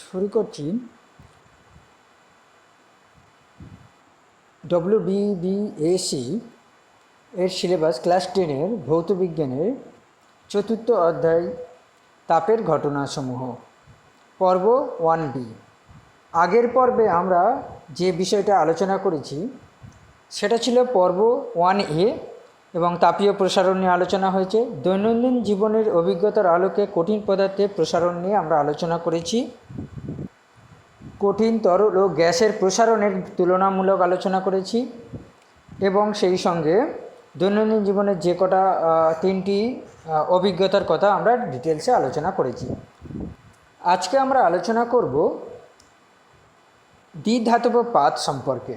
শুরু করছি। ডব্লিউ বিবিএসি এর সিলেবাস ক্লাস টেনের ভৌতবিজ্ঞানের চতুর্থ অধ্যায়, তাপের ঘটনাসমূহ, পর্ব ওয়ান বি আগের পর্বে আমরা যে বিষয়টা আলোচনা করেছি, সেটা ছিল পর্ব ওয়ান এ এবং তাপীয় প্রসারণ নিয়ে আলোচনা হয়েছে। দৈনন্দিন জীবনের অভিজ্ঞতার আলোকে কঠিন পদার্থের প্রসারণ নিয়ে আমরা আলোচনা করেছি। কঠিন তরল ও গ্যাসের প্রসারণের তুলনামূলক আলোচনা করেছি। এবং সেই সঙ্গে দৈনন্দিন জীবনের যে কটা তিনটি অভিজ্ঞতার কথা আমরা ডিটেলসে আলোচনা করেছি। আজকে আমরা আলোচনা করব দ্বিধাতব পাত সম্পর্কে।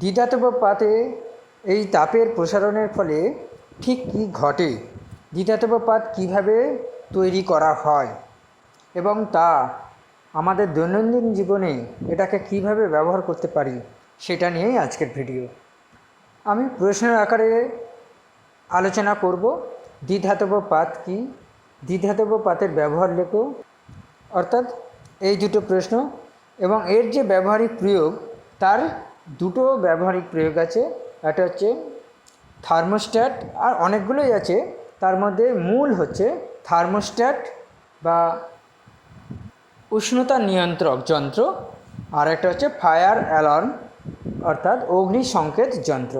দ্বিধাতব পাতে এই তাপের প্রসারণের ফলে ঠিক কী ঘটে? দ্বিধাতব পাত কীভাবে তৈরি করা হয়? এবং তা আমাদের দৈনন্দিন জীবনে এটাকে কীভাবে ব্যবহার করতে পারি, সেটা নিয়েই আজকের ভিডিও। আমি প্রশ্নের আকারে আলোচনা করব দ্বিধাতব পাত কি? দ্বিধাতব পাতের ব্যবহার লেখো। অর্থাৎ এই দুটো প্রশ্ন এবং এর যে ব্যবহারিক প্রয়োগ, তার দুটো ব্যবহারিক প্রয়োগ আছে। একটা হচ্ছে থার্মোস্ট্যাট আর অনেকগুলোই আছে। তার মধ্যে মূল হচ্ছে থার্মোস্ট্যাট বা উষ্ণতা নিয়ন্ত্রক যন্ত্র আর একটা হচ্ছে ফায়ার অ্যালার্ম অর্থাৎ অগ্নি সংকেত যন্ত্র।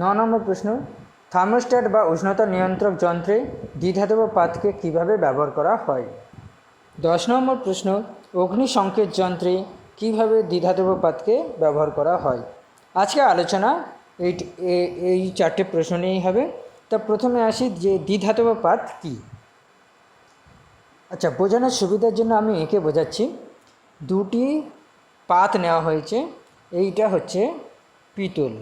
ন নম্বর প্রশ্ন, থার্মোস্ট্যাট বা উষ্ণতা নিয়ন্ত্রক যন্ত্রে দ্বিধাতব পাতকে কীভাবে ব্যবহার করা হয়? দশ নম্বর প্রশ্ন, অগ্নি সংকেত যন্ত্রে কীভাবে দ্বিধাতব পাতকে ব্যবহার করা হয়? আজকে আলোচনা এই এই চারটে প্রশ্ন নিয়েই হবে। তা প্রথমে আসি যে দ্বিধাতব পাত কী? আচ্ছা বোঝানোর সুবিধার জন্য আমি এঁকে বোঝাচ্ছি। দুটি পাত নেওয়া হয়েছে, এইটা হচ্ছে পিতল।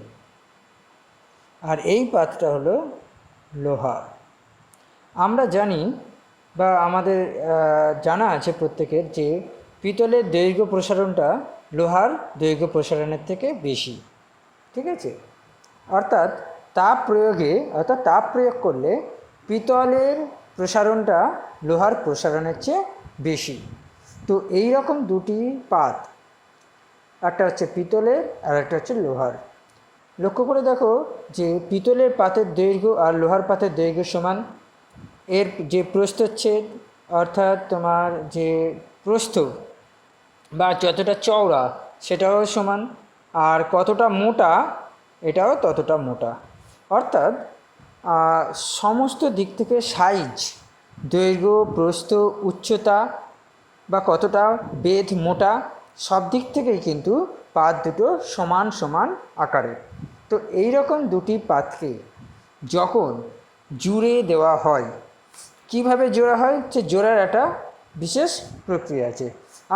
আর এই পাতটা হলো লোহা। আমরা জানি বা আমাদের জানা আছে প্রত্যেকের যে পিতলের দৈর্ঘ্য প্রসারণটা লোহার দৈর্ঘ্য প্রসারণের থেকে বেশি। ঠিক আছে? অর্থাৎ তাপ প্রয়োগে, অর্থাৎ তাপ প্রয়োগ করলে পিতলের প্রসারণটা লোহার প্রসারণের চেয়ে বেশি। তো এই রকম দুটি পাত, একটা হচ্ছে পিতলের আর একটা হচ্ছে লোহার। লক্ষ্য করে দেখো যে পিতলের পাতের দৈর্ঘ্য আর লোহার পাতের দৈর্ঘ্য সমান। এর যে প্রস্থচ্ছেদ, অর্থাৎ তোমার যে প্রস্থ বা যতটা চওড়া, সেটাও সমান। আর কতটা মোটা, এটাও ততটা মোটা। অর্থাৎ সমস্ত দিক থেকে সাইজ, দৈর্ঘ্য, প্রস্থ, উচ্চতা বা কতটা বেধ মোটা, সব দিক থেকেই কিন্তু পাত দুটো সমান সমান আকারের তো এই রকম দুটি পাতকে যখন জুড়ে দেওয়া হয়, কীভাবে জোড়া হয়? যে জোড়ার একটা বিশেষ প্রক্রিয়া আছে।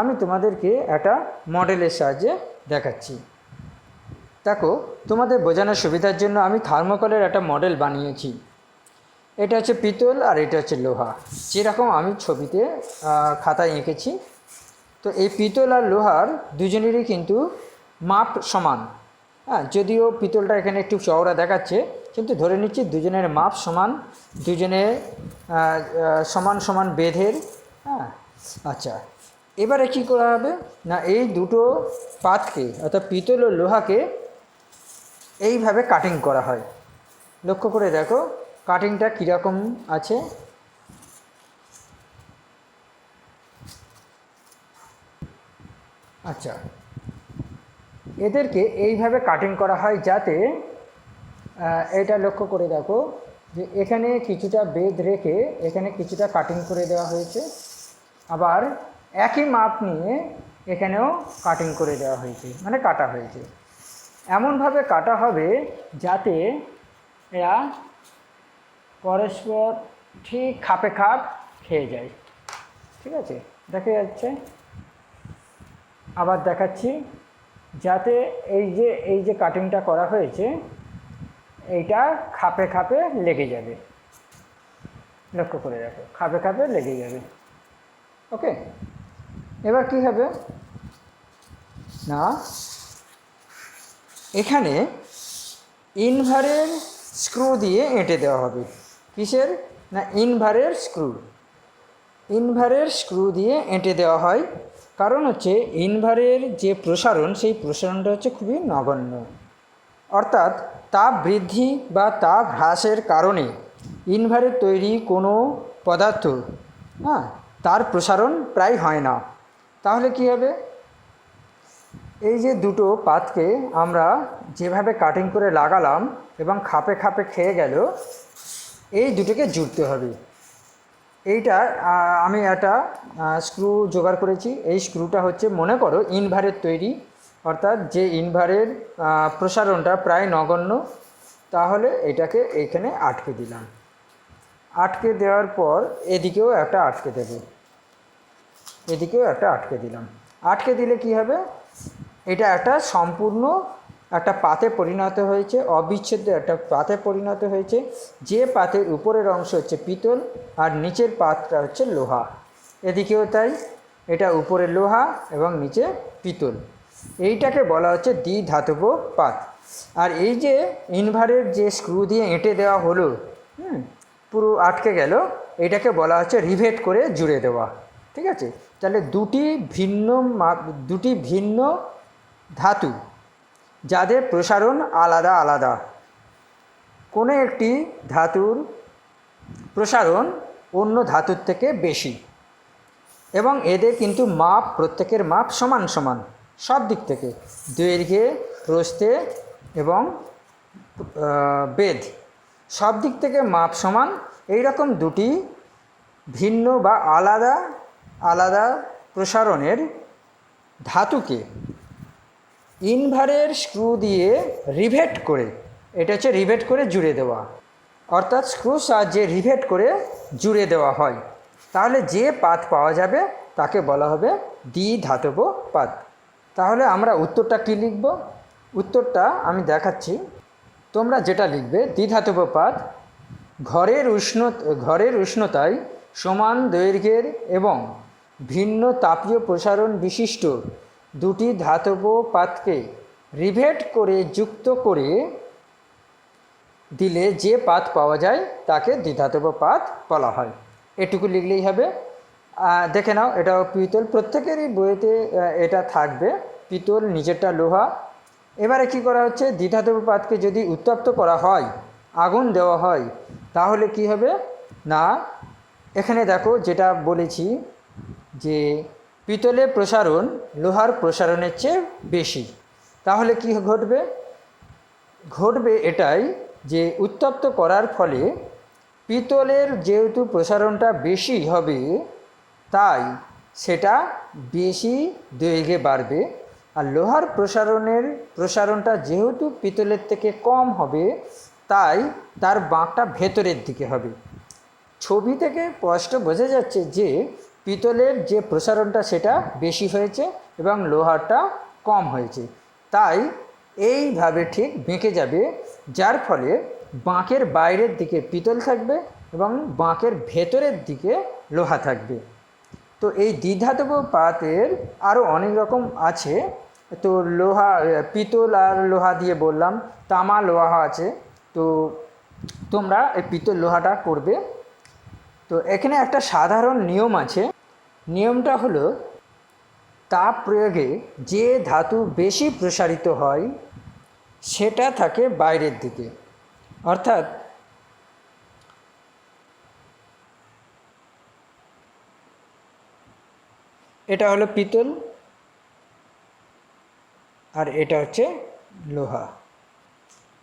আমি তোমাদেরকে একটা মডেলের সাহায্যে দেখাচ্ছি। দেখো, তোমাদের বোঝানোর সুবিধার জন্য আমি থার্মোকলের একটা মডেল বানিয়েছি। এটা হচ্ছে পিতল আর এটা হচ্ছে লোহা। যেরকম আমি ছবিতে খাতায় এঁকেছি। তো এই পিতল আর লোহার দুজনেরই কিন্তু মাপ সমান। হ্যাঁ যদিও পিতলটা এখানে একটু চওড়া দেখাচ্ছে, কিন্তু ধরে নিচ্ছি দুজনের মাপ সমান, দুজনে সমান সমান বেধের। হ্যাঁ আচ্ছা এবারে কী করা হবে? না, এই দুটো পাতকে, অর্থাৎ পিতল ও লোহাকে এইভাবে কাটিং করা হয়। লক্ষ্য করে দেখো কাটিংটা কীরকম আছে। আচ্ছা এদেরকে এইভাবে কাটিং করা হয় যাতে এটা লক্ষ্য করে দেখো যে এখানে কিছুটা বেদ রেখে এখানে কিছুটা কাটিং করে দেওয়া হয়েছে। আবার একই মাপ নিয়ে এখানেও কাটিং করে দেওয়া হয়েছে মানে কাটা হয়েছে। এমনভাবে কাটা হবে যাতে এরা পরস্পর ঠিক খাপে খাপ খেয়ে যায়। ঠিক আছে? দেখা যাচ্ছে। আবার দেখাচ্ছি। যাতে এই যে এই যে কাটিংটা করা হয়েছে, এইটা খাপে খাপে লেগে যাবে। লক্ষ্য করে রাখো খাপে খাপে লেগে যাবে। ওকে এবার কি হবে? না। এখানে ইনভারের স্ক্রু দিয়ে এঁটে দেওয়া হবে। কিসের? না ইনভারের স্ক্রু ইনভারের স্ক্রু দিয়ে এঁটে দেওয়া হয়। কারণ হচ্ছে ইনভারের যে প্রসারণ, সেই প্রসারণটা হচ্ছে খুবই নগণ্য। অর্থাৎ তাপ বৃদ্ধি বা তাপ হ্রাসের কারণে ইনভারের তৈরি কোনো পদার্থ হ্যাঁ তার প্রসারণ প্রায় হয় না। তাহলে কি হবে? এই যে দুটো পাতকে আমরা যেভাবে কাটিং করে লাগালাম এবং খাপে খাপে খেয়ে গেল, এই দুটোকে জুড়তে হবে। এইটা আমি একটা স্ক্রু জোগাড় করেছি। এই স্ক্রুটা হচ্ছে, মনে করো ইনভারের তৈরি। অর্থাৎ যে ইনভারের প্রসারণটা প্রায় নগণ্য, তাহলে এটাকে এইখানে আটকে দিলাম। আটকে দেওয়ার পর এদিকেও একটা আটকে দেবো। এদিকেও একটা আটকে দিলাম। আটকে দিলে কি হবে? এটা একটা সম্পূর্ণ একটা পাতে পরিণত হয়েছে, অবিচ্ছেদ্য একটা পাতে পরিণত হয়েছে। যে পাতের উপরের অংশ হচ্ছে পিতল আর নিচের পাতটা হচ্ছে লোহা। এদিকেও তাই, এটা উপরে লোহা এবং নিচে পিতল। এইটাকে বলা হচ্ছে দ্বিধাতব পাত। আর এই যে ইনভারের যে স্ক্রু দিয়ে এঁটে দেওয়া হলো, হুম, পুরো আটকে গেল, এটাকে বলা হচ্ছে রিভেট করে জুড়ে দেওয়া। ঠিক আছে? তাহলে দুটি ভিন্ন দুটি ভিন্ন ধাতু, যাদের প্রসারণ আলাদা আলাদা। কোনো একটি ধাতুর প্রসারণ অন্য ধাতুর থেকে বেশি, এবং এদের কিন্তু মাপ, প্রত্যেকের মাপ সমান সমান, সব দিক থেকে। দৈর্ঘ্যে, প্রস্থে এবং বেদ সব দিক থেকে মাপ সমান। এই রকম দুটি ভিন্ন বা আলাদা আলাদা প্রসারণের ধাতুকে ইনভারের স্ক্রু দিয়ে রিভেট করে, এটা হচ্ছে রিভেট করে জুড়ে দেওয়া। অর্থাৎ স্ক্রু সাহায্যে রিভেট করে জুড়ে দেওয়া হয়। তাহলে যে পাত পাওয়া যাবে, তাকে বলা হবে দ্বি ধাতব পাত। তাহলে আমরা উত্তরটা কী লিখব? উত্তরটা আমি দেখাচ্ছি। তোমরা যেটা লিখবে, দ্বিধাতব পাত, ঘরের উষ্ণ, ঘরের উষ্ণতায় সমান দৈর্ঘ্যের এবং ভিন্ন তাপীয় প্রসারণ বিশিষ্ট দুটি ধাতব পাতকে রিভেট করে যুক্ত করে দিলে যে পাত পাওয়া যায় তাকে দ্বিধাতব পাত বলা হয়। এটুকু লিখলেই হবে। দেখে নাও, এটাও পিতল। প্রত্যেকেরই বইতে এটা থাকবে। পিতল, নিজেরটা লোহা। এবারে কি করা হচ্ছে? দ্বিধাতব পাতকে যদি উত্তপ্ত করা হয়, আগুন দেওয়া হয়, তাহলে কি হবে? না, এখানে দেখো যেটা বলেছি যে পিতলের প্রসারণ লোহার প্রসারণের চেয়ে বেশি। তাহলে কি ঘটবে? ঘটবে এটাই যে উত্তপ্ত করার ফলে পিতলের যেহেতু প্রসারণটা বেশি হবে, তাই সেটা বেশি দৈর্ঘ্যে বাড়বে। আর লোহার প্রসারণের প্রসারণটা যেহেতু পিতলের থেকে কম হবে, তাই তার বাঁকটা ভেতরের দিকে হবে। ছবি থেকে স্পষ্ট বোঝা যাচ্ছে যে পিতলের যে প্রসারণটা সেটা বেশি হয়েছে এবং লোহারটা কম হয়েছে। তাই এইভাবে ঠিক বেঁকে যাবে, যার ফলে বাঁকের বাইরের দিকে পিতল থাকবে এবং বাঁকের ভেতরের দিকে লোহা থাকবে। তো এই দ্বিধাতব পাতের আরও অনেক রকম আছে। তো লোহা, পিতল আর লোহা দিয়ে বললাম, তামা লোহা আছে। তো তোমরা এই পিতল লোহাটা করবে। তো এখানে একটা সাধারণ নিয়ম আছে। নিয়মটা হলো, তাপ প্রয়োগে যে ধাতু বেশি প্রসারিত হয়, সেটা থাকে বাইরের দিকে। অর্থাৎ, এটা হলো পিতল, আর এটা হচ্ছে লোহা।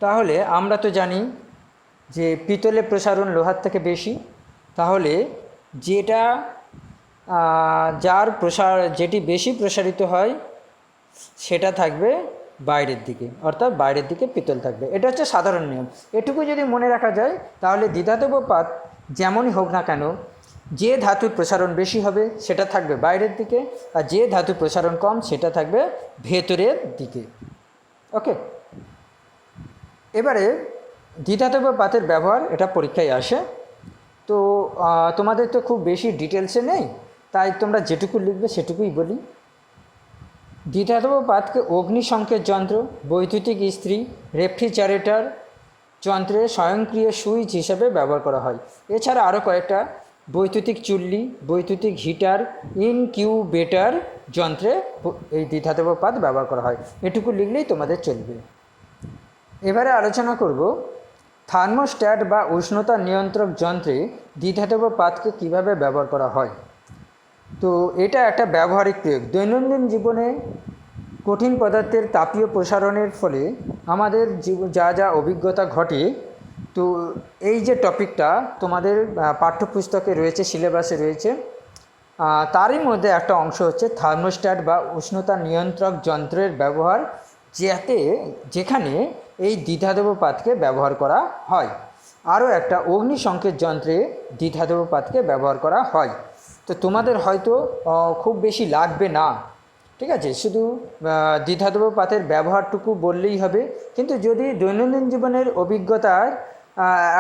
তাহলে আমরা তো জানি যে পিতলের প্রসারণ লোহার থেকে বেশি। তাহলে যেটা যার প্রসার, যেটি বেশি প্রসারিত হয়, সেটা থাকবে বাইরের দিকে, অর্থাৎ বাইরের দিকে পিতল থাকবে। এটা হচ্ছে সাধারণ নিয়ম। এটুকু যদি মনে রাখা যায়, তাহলে দ্বিধাতব পাত যেমনই হোক না কেন, যে ধাতুর প্রসারণ বেশি হবে, সেটা থাকবে বাইরের দিকে, আর যে ধাতুর প্রসারণ কম, সেটা থাকবে ভেতরের দিকে। ওকে? এবারে দ্বিধাতব পাতের ব্যবহার, এটা পরীক্ষায় আসে। তো তোমাদের তো খুব বেশি ডিটেলসে নেই তাই তোমরা যেটুকু লিখবে সেটুকুই বলি। দ্বিধাতব পাতকে অগ্নিসংকেত যন্ত্র, বৈদ্যুতিক ইস্ত্রি, রেফ্রিজারেটর যন্ত্রে স্বয়ংক্রিয় সুইচ হিসাবে ব্যবহার করা হয়। এছাড়া আরও কয়েকটা বৈদ্যুতিক চুল্লি, বৈদ্যুতিক হিটার, ইনকিউবেটার যন্ত্রে এই দ্বিধাতব পাত ব্যবহার করা হয়। এটুকু লিখলেই তোমাদের চলবে। এবারে আলোচনা করব, থার্মোস্ট্যাট বা উষ্ণতা নিয়ন্ত্রক যন্ত্রে দ্বিধাতব পাতকে কীভাবে ব্যবহার করা হয়। তো এটা একটা ব্যবহারিক প্রয়োগ। দৈনন্দিন জীবনে কঠিন পদার্থের তাপীয় প্রসারণের ফলে আমাদের জীব- যা যা অভিজ্ঞতা ঘটে, তো এই যে টপিকটা তোমাদের পাঠ্যপুস্তকে রয়েছে, সিলেবাসে রয়েছে তারই মধ্যে একটা অংশ হচ্ছে থার্মোস্ট্যাট বা উষ্ণতা নিয়ন্ত্রক যন্ত্রের ব্যবহার, যাতে যেখানে এই দ্বিধাদেব পাতকে ব্যবহার করা হয়। আরও একটা অগ্নি সংকেত যন্ত্রে দ্বিধাদেব পাতকে ব্যবহার করা হয়। তো তোমাদের হয়তো খুব বেশি লাগবে না। ঠিক আছে? শুধু আহ, দ্বিধাদেব পাতের ব্যবহারটুকু বললেই হবে। কিন্তু যদি দৈনন্দিন জীবনের অভিজ্ঞতার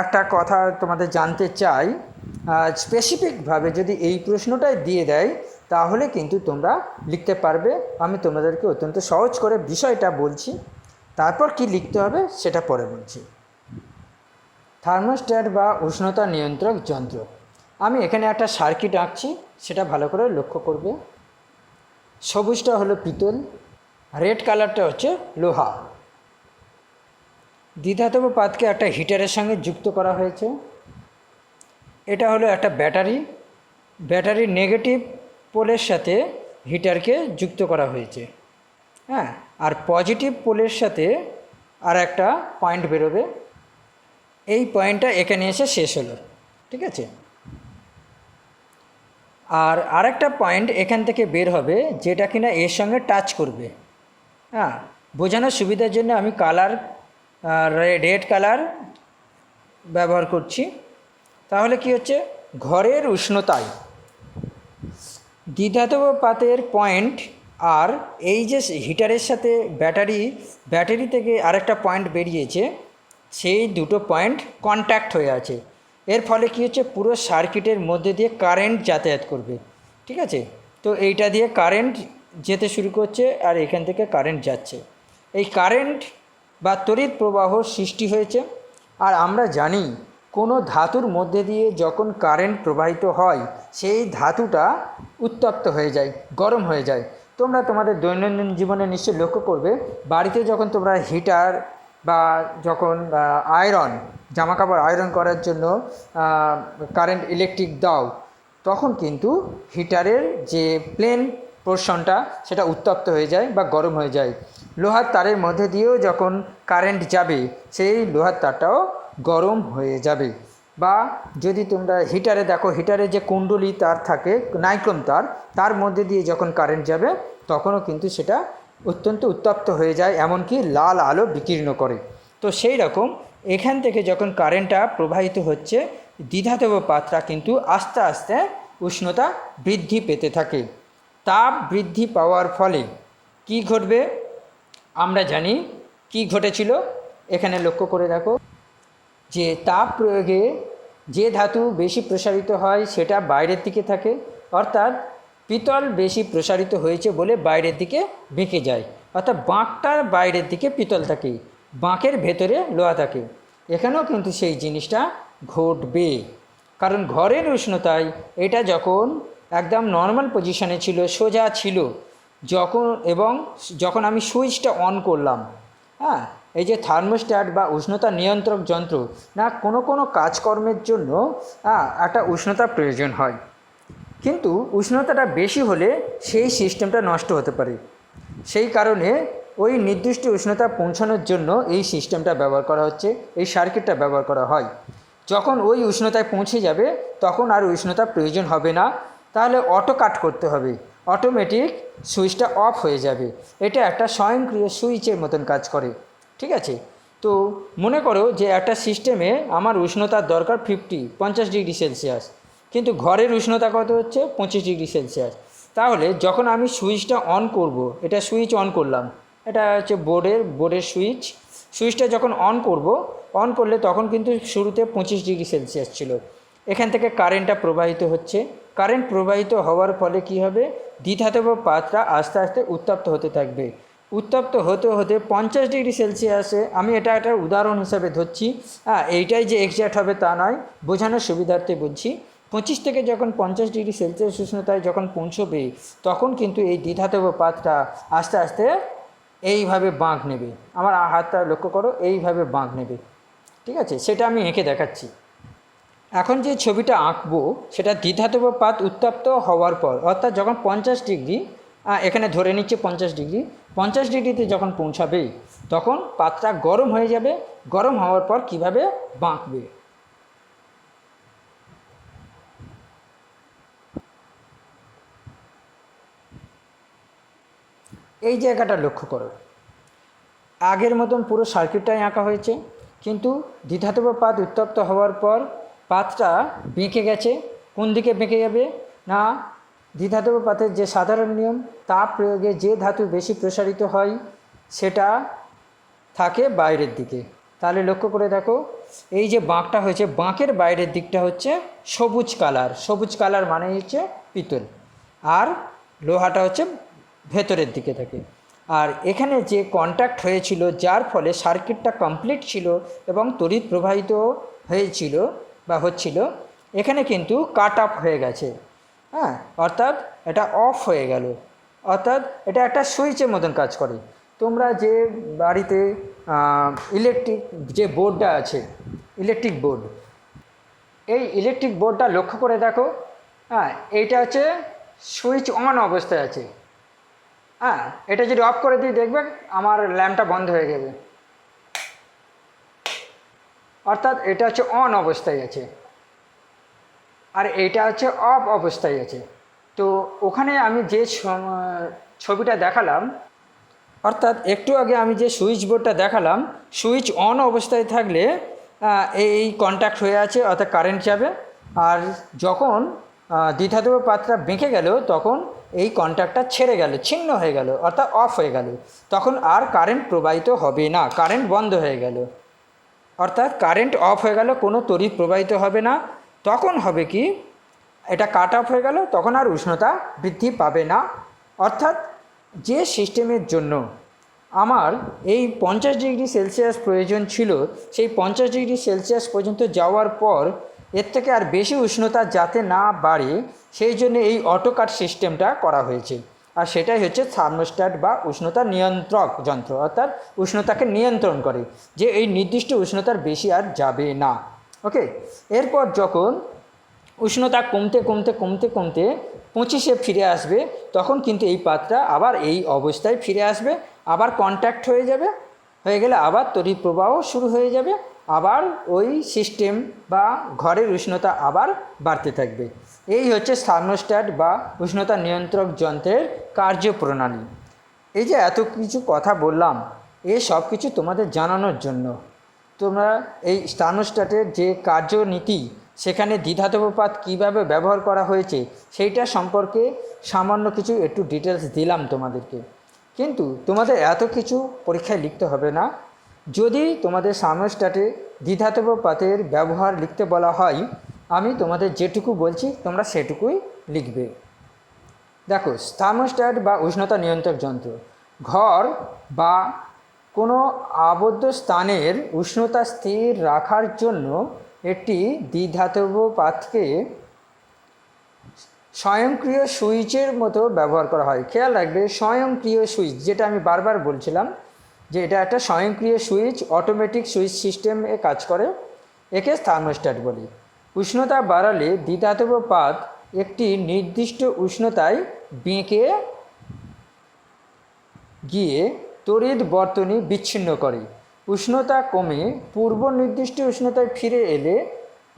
একটা কথা তোমাদের জানতে চাই স্পেসিফিকভাবে যদি এই প্রশ্নটাই দিয়ে দেয় তাহলে কিন্তু তোমরা লিখতে পারবে। আমি তোমাদেরকে অত্যন্ত সহজ করে বিষয়টা বলছি। তারপর কি লিখতে হবে সেটা পরে বলছি। থার্মোস্ট্যাট বা উষ্ণতা নিয়ন্ত্রক যন্ত্র। আমি এখানে একটা সার্কিট আঁকছি, সেটা ভালো করে লক্ষ্য করবে। সবুজটা হলো পিতল রেড কালারটা হচ্ছে লোহা। দ্বিধাতব পাতকে একটা হিটারের সঙ্গে যুক্ত করা হয়েছে। এটা হলো একটা ব্যাটারি। ব্যাটারির নেগেটিভ পোলের সাথে হিটারকে যুক্ত করা হয়েছে। হ্যাঁ আর পজিটিভ পোলের সাথে আর একটা পয়েন্ট বেরোবে। এই পয়েন্টটা এখানে এসে শেষ হলো, ঠিক আছে? আর আরেকটা পয়েন্ট এখান থেকে বের হবে, যেটা কিনা এর সঙ্গে টাচ করবে। হ্যাঁ বোঝানোর সুবিধার জন্য আমি কালার রেড কালার ব্যবহার করছি। তাহলে কি হচ্ছে? ঘরের উষ্ণতায়। দ্বিধাতব পাতের পয়েন্ট আর এই যে হিটারের সাথে ব্যাটারি ব্যাটারি থেকে আরেকটা পয়েন্ট বেরিয়েছে, সেই দুটো পয়েন্ট কন্ট্যাক্ট হয়ে আছে। এর ফলে কী হচ্ছে? পুরো সার্কিটের মধ্যে দিয়ে কারেন্ট যাতায়াত করবে। ঠিক আছে? তো এইটা দিয়ে কারেন্ট যেতে শুরু করছে আর এখান থেকে কারেন্ট যাচ্ছে। এই কারেন্ট বা তড়িৎ প্রবাহ সৃষ্টি হয়েছে আর আমরা জানি কোনো ধাতুর মধ্যে দিয়ে যখন কারেন্ট প্রবাহিত হয়, সেই ধাতুটা উত্তপ্ত হয়ে যায়, গরম হয়ে যায়। তোমরা তোমাদের দৈনন্দিন জীবনে নিশ্চয়ই লক্ষ্য করবে, বাড়িতে যখন তোমরা হিটার বা যখন আয়রন জামা কাপড় আয়রন করার জন্য কারেন্ট ইলেকট্রিক দাও, তখন কিন্তু হিটারের যে প্লেন পোর্শনটা সেটা উত্তপ্ত হয়ে যায় বা গরম হয়ে যায়। লোহার তারের মধ্যে দিয়েও যখন কারেন্ট যাবে, সেই লোহার তারটাও গরম হয়ে যাবে। বা যদি তোমরা হিটারে দেখো হিটারে যে কুণ্ডলি তার থাকে, নাইক্রম তার তার মধ্যে দিয়ে যখন কারেন্ট যাবে, তখনও কিন্তু সেটা অত্যন্ত উত্তপ্ত হয়ে যায়, এমনকি লাল আলো বিকীর্ণ করে। তো সেই রকম এখান থেকে যখন কারেন্টটা প্রবাহিত হচ্ছে দ্বিধাতব পাত্রা কিন্তু আস্তে আস্তে উষ্ণতা বৃদ্ধি পেতে থাকে। তাপ বৃদ্ধি পাওয়ার ফলে কি ঘটবে? আমরা জানি কি ঘটেছিল। এখানে লক্ষ্য করে দেখো যে তাপ প্রয়োগে যে ধাতু বেশি প্রসারিত হয়, সেটা বাইরের দিকে থাকে, অর্থাৎ পিতল বেশি প্রসারিত হয়েছে বলে বাইরের দিকে বেঁকে যায়। অর্থাৎ বাঁকটার বাইরের দিকে পিতল থাকে, বাঁকের ভেতরে লোহা থাকে। এখানেও কিন্তু সেই জিনিসটা ঘটবে। কারণ ঘরের উষ্ণতায় এটা যখন একদম নর্মাল পজিশনে ছিল, সোজা ছিল, যখন এবং যখন আমি সুইচটা অন করলাম হ্যাঁ এই যে থার্মোস্ট্যাট বা উষ্ণতা নিয়ন্ত্রক যন্ত্র, না, কোনো কোনো কাজকর্মের জন্য হ্যাঁ একটা উষ্ণতা প্রয়োজন হয়। কিন্তু উষ্ণতাটা বেশি হলে সেই সিস্টেমটা নষ্ট হতে পারে। সেই কারণে ওই নির্দিষ্ট উষ্ণতা পৌঁছানোর জন্য এই সিস্টেমটা ব্যবহার করা হচ্ছে, এই সার্কিটটা ব্যবহার করা হয়। যখন ওই উষ্ণতায় পৌঁছে যাবে, তখন আর উষ্ণতা প্রয়োজন হবে না। তাহলে অটো কাট করতে হবে, অটোমেটিক সুইচটা অফ হয়ে যাবে। এটা একটা স্বয়ংক্রিয় সুইচের মতন কাজ করে, ঠিক আছে? তো মনে করো যে একটা সিস্টেমে আমার উষ্ণতার দরকার ফিফটি পঞ্চাশ ডিগ্রি সেলসিয়াস। কিন্তু ঘরের উষ্ণতা কত হচ্ছে? পঁচিশ ডিগ্রি সেলসিয়াস। তাহলে যখন আমি সুইচটা অন করব, এটা সুইচ অন করলাম, এটা হচ্ছে বোর্ডের বোর্ডের সুইচ। সুইচটা যখন অন করব, অন করলে তখন কিন্তু শুরুতে পঁচিশ ডিগ্রি সেলসিয়াস ছিল। এখান থেকে কারেন্টটা প্রবাহিত হচ্ছে। কারেন্ট প্রবাহিত হওয়ার ফলে কি হবে? দ্বিধাতব পাত্রা আস্তে আস্তে উত্তপ্ত হতে থাকবে। উত্তপ্ত হতে হতে পঞ্চাশ ডিগ্রি সেলসিয়াসে আমি এটা একটা উদাহরণ হিসাবে ধরছি। হ্যাঁ এইটাই যে এক্স্যাক্ট হবে তা নয়, বোঝানোর সুবিধার্থে বলছি। পঁচিশ থেকে যখন পঞ্চাশ ডিগ্রি সেলসিয়াস উষ্ণতায় যখন পৌঁছবে, তখন কিন্তু এই দ্বিধাতব পাতটা আস্তে আস্তে এইভাবে বাঁক নেবে। আমার হাতটা লক্ষ্য করো, এইভাবে বাঁক নেবে। ঠিক আছে? সেটা আমি এঁকে দেখাচ্ছি। এখন যে ছবিটা আঁকবো, সেটা দ্বিধাতব পাত উত্তপ্ত হওয়ার পর, অর্থাৎ যখন পঞ্চাশ ডিগ্রি এখানে ধরে নিচ্ছে পঞ্চাশ ডিগ্রি, পঞ্চাশ ডিগ্রিতে যখন পৌঁছাবে তখন পাতটা গরম হয়ে যাবে। গরম হওয়ার পর কীভাবে বাঁকবে? এই জায়গাটা লক্ষ্য করো। আগের মতন পুরো সার্কিটটাই আঁকা হয়েছে, কিন্তু দ্বিধাতব পাত উত্তপ্ত হওয়ার পর পাতটা বেঁকে গেছে। কোন দিকে বেঁকে যাবে? না, দ্বিধাতব পাতের যে সাধারণ নিয়ম তাপ প্রয়োগে যে ধাতু বেশি প্রসারিত হয়, সেটা থাকে বাইরের দিকে। তাহলে লক্ষ্য করে দেখো, এই যে বাঁকটা হয়েছে, বাঁকের বাইরের দিকটা হচ্ছে সবুজ কালার। সবুজ কালার মানে হচ্ছে পিতল। আর লোহাটা হচ্ছে ভেতরের দিকে থাকে। আর এখানে যে কন্ট্যাক্ট হয়েছিল, যার ফলে সার্কিটটা কমপ্লিট ছিল এবং তড়িৎ প্রবাহিত হয়েছিল বা হচ্ছিল, এখানে কিন্তু কাট অফ হয়ে গেছে। হ্যাঁ অর্থাৎ এটা অফ হয়ে গেল। অর্থাৎ এটা একটা সুইচের মতন কাজ করে। তোমরা যে বাড়িতে ইলেকট্রিক যে বোর্ডটা আছে ইলেকট্রিক বোর্ড এই ইলেকট্রিক বোর্ডটা লক্ষ্য করে দেখো। হ্যাঁ এইটা হচ্ছে সুইচ অন অবস্থায় আছে। হ্যাঁ এটা যদি অফ করে দিই, দেখবে আমার ল্যাম্পটা বন্ধ হয়ে যাবে অর্থাৎ এটা হচ্ছে অন অবস্থায় আছে। আর এইটা হচ্ছে অফ অবস্থায় আছে। তো ওখানে আমি যে ছবিটা দেখালাম, অর্থাৎ একটু আগে আমি যে সুইচ বোর্ডটা দেখালাম, সুইচ অন অবস্থায় থাকলে এই কন্ট্যাক্ট হয়ে আছে, অর্থাৎ কারেন্ট যাবে। আর যখন দ্বিধাতব পাত্রা বেঁকে গেল, তখন এই কন্ট্যাক্টটা ছেড়ে গেল, ছিন্ন হয়ে গেল, অর্থাৎ অফ হয়ে গেল। তখন আর কারেন্ট প্রবাহিত হবে না কারেন্ট বন্ধ হয়ে গেল। অর্থাৎ কারেন্ট অফ হয়ে গেল, কোনো তড়িৎ প্রবাহিত হবে না। তখন হবে কি? এটা কাট অফ হয়ে গেল, তখন আর উষ্ণতা বৃদ্ধি পাবে না। অর্থাৎ যে সিস্টেমের জন্য আমার এই পঞ্চাশ ডিগ্রি সেলসিয়াস প্রয়োজন ছিল, সেই পঞ্চাশ ডিগ্রি সেলসিয়াস পর্যন্ত যাওয়ার পর এর থেকে আর বেশি উষ্ণতা যাতে না বাড়ে, সেই জন্য এই অটোকাট সিস্টেমটা করা হয়েছে। আর সেটাই হচ্ছে থার্মোস্ট্যাট বা উষ্ণতা নিয়ন্ত্রক যন্ত্র, অর্থাৎ উষ্ণতাকে নিয়ন্ত্রণ করে, যে এই নির্দিষ্ট উষ্ণতার বেশি আর যাবে না। ওকে? এরপর যখন উষ্ণতা কমতে কমতে কমতে কমতে পঁচিশে ফিরে আসবে, তখন কিন্তু এই পাতটা আবার এই অবস্থায় ফিরে আসবে, আবার কন্ট্যাক্ট হয়ে যাবে, হয়ে গেলে আবার তড়িৎ প্রবাহ শুরু হয়ে যাবে আবার ওই সিস্টেম বা ঘরের উষ্ণতা আবার বাড়তে থাকবে। এই হচ্ছে থার্মোস্ট্যাট বা উষ্ণতা নিয়ন্ত্রক যন্ত্রের কার্যপ্রণালী। এই যে এত কিছু কথা বললাম, এ সব কিছু তোমাদের জানানোর জন্য। তোমরা এই স্থানোস্ট্যাটের যে কার্যনীতি, সেখানে দ্বিধাতবপাত কীভাবে ব্যবহার করা হয়েছে, সেইটা সম্পর্কে সামান্য কিছু একটু ডিটেলস দিলাম তোমাদেরকে। কিন্তু তোমাদের এত কিছু পরীক্ষায় লিখতে হবে না। যদি তোমাদের সামস্টাটে দ্বিধাতব পাতের ব্যবহার লিখতে বলা হয়, আমি তোমাদের যেটুকু বলছি তোমরা সেটুকুই লিখবে। দেখো থার্মোস্ট্যাট বা উষ্ণতা নিয়ন্ত্রক যন্ত্র। ঘর বা কোনো আবদ্ধ স্থানের উষ্ণতা স্থির রাখার জন্য একটি দ্বিধাতব পাতকে স্বয়ংক্রিয় সুইচের মতো ব্যবহার করা হয়। খেয়াল রাখবে, স্বয়ংক্রিয় সুইচ, যেটা আমি বারবার বলছিলাম যে এটা একটা স্বয়ংক্রিয় সুইচ অটোমেটিক সুইচ সিস্টেমে কাজ করে। একে থার্মোস্ট্যাট বলি। উষ্ণতা বাড়ালে দ্বিধাতব পাত একটি নির্দিষ্ট উষ্ণতায় বেঁকে গিয়ে তড়িৎ বর্তনী বিচ্ছিন্ন করে। উষ্ণতা কমে পূর্ব নির্দিষ্ট উষ্ণতায় ফিরে এলে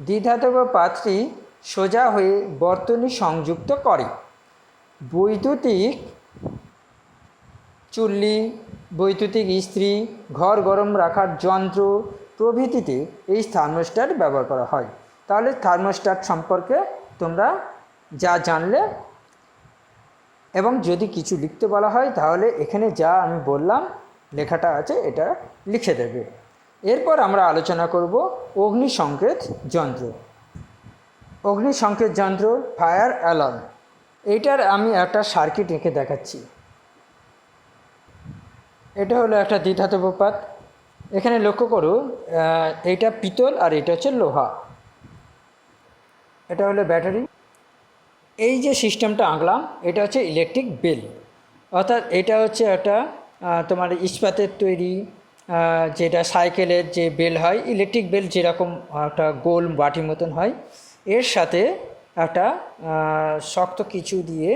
দ্বিধাতব পাতটি সোজা হয়ে বর্তনী সংযুক্ত করে। বৈদ্যুতিক চুল্লি, বৈদ্যুতিক ইস্ত্রি, ঘর গরম রাখার যন্ত্র প্রভৃতিতে এই থার্মোস্ট্যাট ব্যবহার করা হয়। তাহলে থার্মোস্ট্যাট সম্পর্কে তোমরা যা জানলে এবং যদি কিছু লিখতে বলা হয়, তাহলে এখানে যা আমি বললাম, লেখাটা আছে, এটা লিখে দেবে। এরপর আমরা আলোচনা করব অগ্নি সংকেত যন্ত্র। অগ্নি সংকেত যন্ত্র, ফায়ার অ্যালার্ম। এইটার আমি একটা সার্কিট রেখে দেখাচ্ছি। এটা হলো একটা দ্বিধাতব পাত। এখানে লক্ষ্য করো এইটা পিতল আর এটা হচ্ছে লোহা। এটা হলো ব্যাটারি। এই যে সিস্টেমটা আঁকলাম, এটা হচ্ছে ইলেকট্রিক বেল। অর্থাৎ এটা হচ্ছে একটা তোমার ইস্পাতের তৈরি যেটা সাইকেলের যে বেল হয়, ইলেকট্রিক বেল যেরকম একটা গোল বাটি মতন হয়। এর সাথে একটা শক্ত কিছু দিয়ে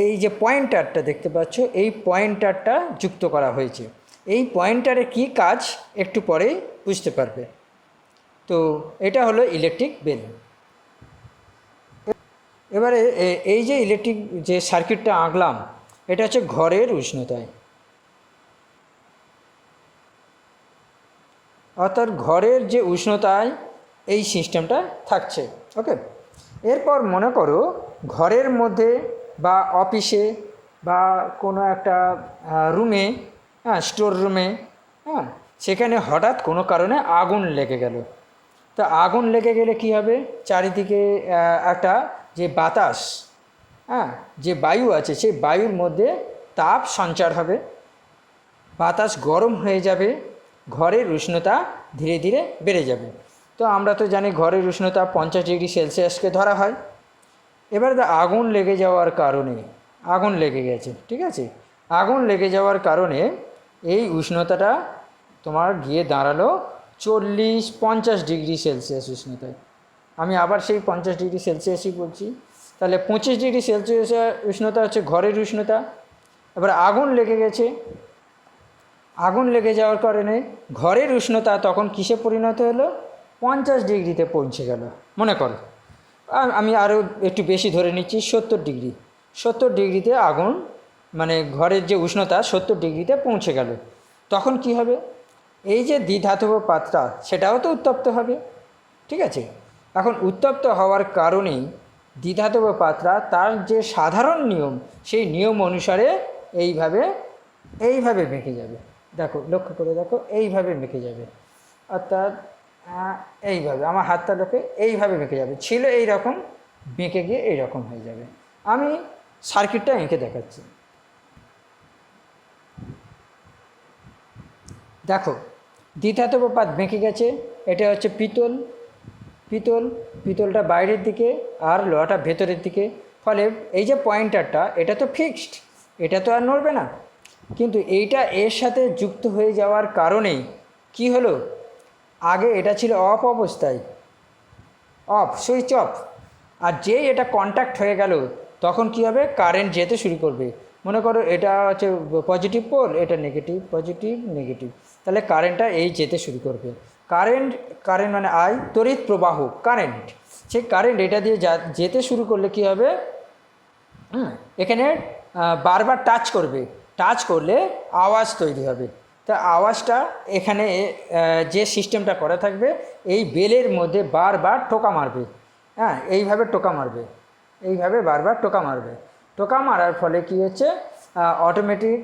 এই যে পয়েন্টারটা দেখতে পাচ্ছ, এই পয়েন্টারটা যুক্ত করা হয়েছে। এই পয়েন্টারে কি কাজ একটু পরেই বুঝতে পারবে। তো এটা হলো ইলেকট্রিক বেল। এবারে এই যে ইলেকট্রিক যে সার্কিটটা আঁকলাম, এটা হচ্ছে ঘরের উষ্ণতায়। অর্থাৎ ঘরের যে উষ্ণতায় এই সিস্টেমটা থাকছে ওকে এরপর মনে করো, ঘরের মধ্যে বা অফিসে বা কোনো একটা রুমে হ্যাঁ স্টোর রুমে হ্যাঁ সেখানে হঠাৎ কোনো কারণে আগুন লেগে গেল। তা আগুন লেগে গেলে কি হবে? চারিদিকে একটা যে বাতাস হ্যাঁ যে বায়ু আছে, সেই বায়ুর মধ্যে তাপ সঞ্চার হবে। বাতাস গরম হয়ে যাবে, ঘরের উষ্ণতা ধীরে ধীরে বেড়ে যাবে। তো আমরা তো জানি ঘরের উষ্ণতা পঞ্চাশ ডিগ্রি সেলসিয়াসকে ধরা হয়। এবার আগুন লেগে যাওয়ার কারণে, আগুন লেগে গেছে, ঠিক আছে? আগুন লেগে যাওয়ার কারণে এই উষ্ণতাটা তোমার গিয়ে দাঁড়াল চল্লিশ পঞ্চাশ ডিগ্রি সেলসিয়াস উষ্ণতায়। আমি আবার সেই পঞ্চাশ ডিগ্রি সেলসিয়াসই বলছি। তাহলে পঁচিশ ডিগ্রি সেলসিয়াস উষ্ণতা হচ্ছে ঘরের উষ্ণতা। এবার আগুন লেগে গেছে। আগুন লেগে যাওয়ার কারণে ঘরের উষ্ণতা তখন কিসে পরিণত হলো? পঞ্চাশ ডিগ্রিতে পৌঁছে গেল। মনে করো। আমি আরও একটু বেশি ধরে নিচ্ছি, সত্তর ডিগ্রি। সত্তর ডিগ্রিতে আগুন মানে ঘরের যে উষ্ণতা, সত্তর ডিগ্রিতে পৌঁছে গেল। তখন কি হবে? এই যে দ্বিধাতব পাত্রা, সেটাও তো উত্তপ্ত হবে। ঠিক আছে? এখন উত্তপ্ত হওয়ার কারণেই দ্বিধাতব পাত্রা তার যে সাধারণ নিয়ম, সেই নিয়ম অনুসারে এইভাবে এইভাবে মেখে যাবে। দেখো, লক্ষ্য করে দেখো, এইভাবে মেখে যাবে। অর্থাৎ এইভাবে, আমার হাতটা লোকে এইভাবে বেঁকে যাবে। ছিল এই রকম বেঁকে গিয়ে এই রকম হয়ে যাবে। আমি সার্কিটটা এঁকে দেখাচ্ছি। দেখো, দ্বিধাতব পাত বেঁকে গেছে, এটা হচ্ছে পিতল। পিতল, পিতলটা বাইরের দিকে আর লোহাটা ভেতরের দিকে। ফলে এই যে পয়েন্টারটা, এটা তো ফিক্সড এটা তো আর নড়বে না। কিন্তু এইটা এর সাথে যুক্ত হয়ে যাওয়ার কারণেই কি হলো? আগে এটা ছিল অফ অবস্থায়। Of, switch off. আর যেই এটা কন্ট্যাক্ট হয়ে গেল, তখন কি হবে? কারেন্ট যেতে শুরু করবে। মনে করো এটা হচ্ছে পজিটিভ পোল এটা নেগেটিভ পজিটিভ নেগেটিভ তাহলে কারেন্টটা এই যেতে শুরু করবে। কারেন্ট কারেন্ট মানে আই তড়িৎ প্রবাহ কারেন্ট সেই কারেন্ট এটা দিয়ে যেতে শুরু করলে কি হবে? এখানে বারবার টাচ করবে। টাচ করলে আওয়াজ তৈরি হবে। তা আওয়াজটা এখানে যে সিস্টেমটা করা থাকবে, এই বেলের মধ্যে বারবার টোকা মারবে। হ্যাঁ এইভাবে টোকা মারবে। এইভাবে বারবার টোকা মারবে। টোকা মারার ফলে কি হচ্ছে? অটোমেটিক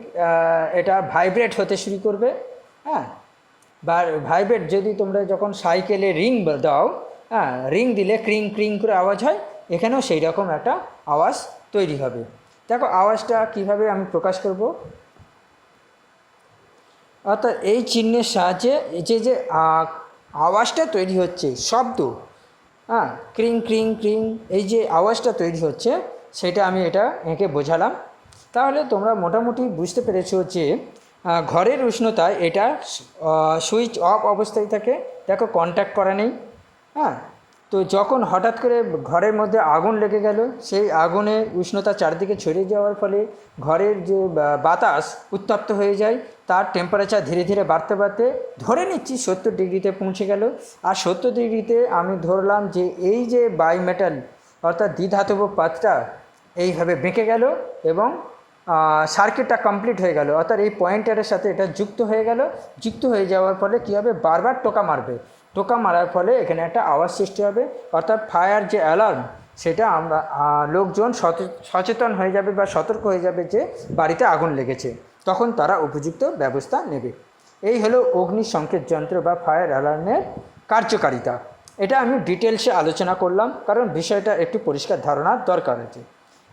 এটা ভাইব্রেট হতে শুরু করবে। হ্যাঁ ভাইব্রেট যদি তোমরা যখন সাইকেলে রিং দাও হ্যাঁ রিং দিলে ক্রিং ক্রিং করে আওয়াজ হয়, এখানেও সেই রকম একটা আওয়াজ তৈরি হবে। দেখো, আওয়াজটা কীভাবে আমি প্রকাশ করব? অর্থাৎ এই চিহ্নের সাহায্যে এই যে যে আওয়াজটা তৈরি হচ্ছে, শব্দ হ্যাঁ ক্রিং ক্রিং ক্রিং, এই যে আওয়াজটা তৈরি হচ্ছে, সেটা আমি এটা এঁকে বোঝালাম। তাহলে তোমরা মোটামুটি বুঝতে পেরেছ যে ঘরের উষ্ণতায় এটা সুইচ অফ অবস্থায় থাকে, দেখো কন্ট্যাক্ট করা নেই হ্যাঁ? তো যখন হঠাৎ করে ঘরের মধ্যে আগুন লেগে গেল, সেই আগুনে উষ্ণতা চারদিকে ছড়িয়ে যাওয়ার ফলে ঘরের যে বাতাস উত্তপ্ত হয়ে যায় তার টেম্পারেচার ধীরে ধীরে বাড়তে বাড়তে ধরে নিচ্ছি সত্তর ডিগ্রিতে পৌঁছে গেল। আর সত্তর ডিগ্রিতে আমি ধরলাম যে এই যে বায়োমেটাল অর্থাৎ দ্বিধাতব পাতটা এইভাবে বেঁকে গেল এবং সার্কিটটা কমপ্লিট হয়ে গেল। অর্থাৎ এই পয়েন্টারের সাথে এটা যুক্ত হয়ে গেল। যুক্ত হয়ে যাওয়ার ফলে কী হবে? বারবার টোকা মারবে। টোকা মারার ফলে এখানে একটা আওয়াজ সৃষ্টি হবে। অর্থাৎ ফায়ার যে অ্যালার্ম সেটা আমরা লোকজন সচে- সচেতন হয়ে যাবে বা সতর্ক হয়ে যাবে যে বাড়িতে আগুন লেগেছে। তখন তারা উপযুক্ত ব্যবস্থা নেবে। এই হলো অগ্নি সংকেত যন্ত্র বা ফায়ার অ্যালার্মের কার্যকারিতা। এটা আমি ডিটেলসে আলোচনা করলাম, কারণ বিষয়টা একটু পরিষ্কার ধারণার দরকার আছে।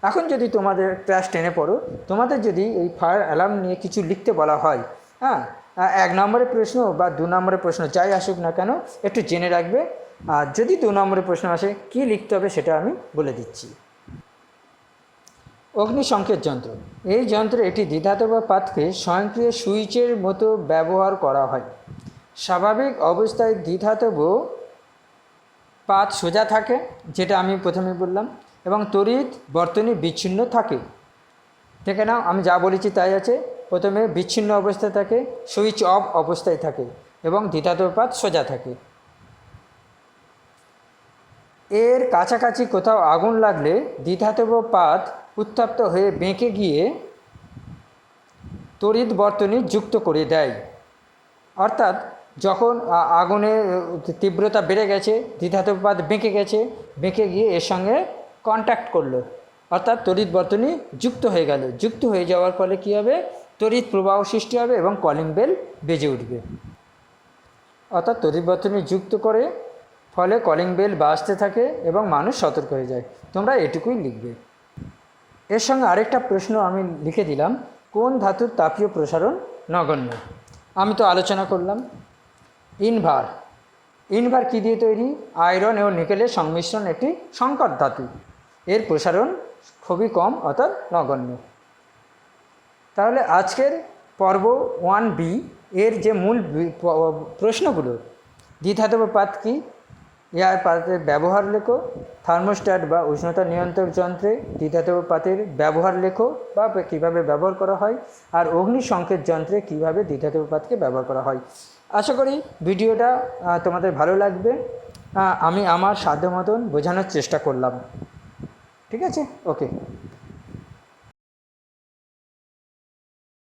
এখন যদি তোমাদের ক্লাস টেনে পড়ো, তোমাদের যদি এই ফায়ার অ্যালার্ম নিয়ে কিছু লিখতে বলা হয় হ্যাঁ এক নম্বরের প্রশ্ন বা দু নম্বরের প্রশ্ন যাই আসুক না কেন, একটু জেনে রাখবে। আর যদি দু নম্বরের প্রশ্ন আসে, কি লিখতে হবে সেটা আমি বলে দিচ্ছি। অগ্নি সংকেত যন্ত্র। এই যন্ত্রে একটি দ্বিধাতব পাতকে স্বয়ংক্রিয় সুইচের মতো ব্যবহার করা হয়। স্বাভাবিক অবস্থায় দ্বিধাতব পাত সোজা থাকে, যেটা আমি প্রথমে বললাম, এবং তড়িৎ বর্তনী বিচ্ছিন্ন থাকে। দেখে নাও, আমি যা বলেছি তাই আছে। প্রথমে বিচ্ছিন্ন অবস্থায় থাকে, সুইচ অফ অবস্থায় থাকে, এবং দ্বিধাতব পাত সোজা থাকে। এর কাছাকাছি কোথাও আগুন লাগলে দ্বিধাতব পাত উত্তপ্ত হয়ে বেঁকে গিয়ে তড়িৎ বর্তনী যুক্ত করে দেয়। অর্থাৎ যখন আগুনের তীব্রতা বেড়ে গেছে দ্বিধাতব পাত বেঁকে গেছে, বেঁকে গিয়ে এর সঙ্গে কন্ট্যাক্ট করল। অর্থাৎ তড়িৎ বর্তনী যুক্ত হয়ে গেল। যুক্ত হয়ে যাওয়ার ফলে কী হবে? তড়িৎ প্রবাহ সৃষ্টি হবে এবং কলিং বেল বেজে উঠবে। অর্থাৎ তড়িৎ বর্তনী যুক্ত করে, ফলে কলিং বেল বাজতে থাকে এবং মানুষ সতর্ক হয়ে যায়। তোমরা এটুকুই লিখবে। এর সঙ্গে আরেকটা প্রশ্ন আমি লিখে দিলাম। কোন ধাতুর তাপীয় প্রসারণ নগণ্য? আমি তো আলোচনা করলাম। ইনভার। ইনভার কী দিয়ে তৈরি? আয়রন এবং নিকেলের সংমিশ্রণ একটি সংকট ধাতু। এর প্রসারণ খুবই কম, অর্থাৎ নগণ্য। তাহলে আজকের পর্ব ওয়ান বি এর যে মূল প্রশ্নগুলো, দ্বিধাতব পাত কী? ইয়ার পাতের ব্যবহার লেখো, থার্মোস্ট্যাট বা উষ্ণতা নিয়ন্ত্রক যন্ত্রে দ্বিধাতব পাতের ব্যবহার লেখো বা কীভাবে ব্যবহার করা হয় আর অগ্নি সংকেত যন্ত্রে কীভাবে দ্বিধাতব পাতকে ব্যবহার করা হয়। আশা করি ভিডিওটা তোমাদের ভালো লাগবে। আমি আমার সাধ্য মতন বোঝানোর চেষ্টা করলাম। ঠিক আছে? ওকে।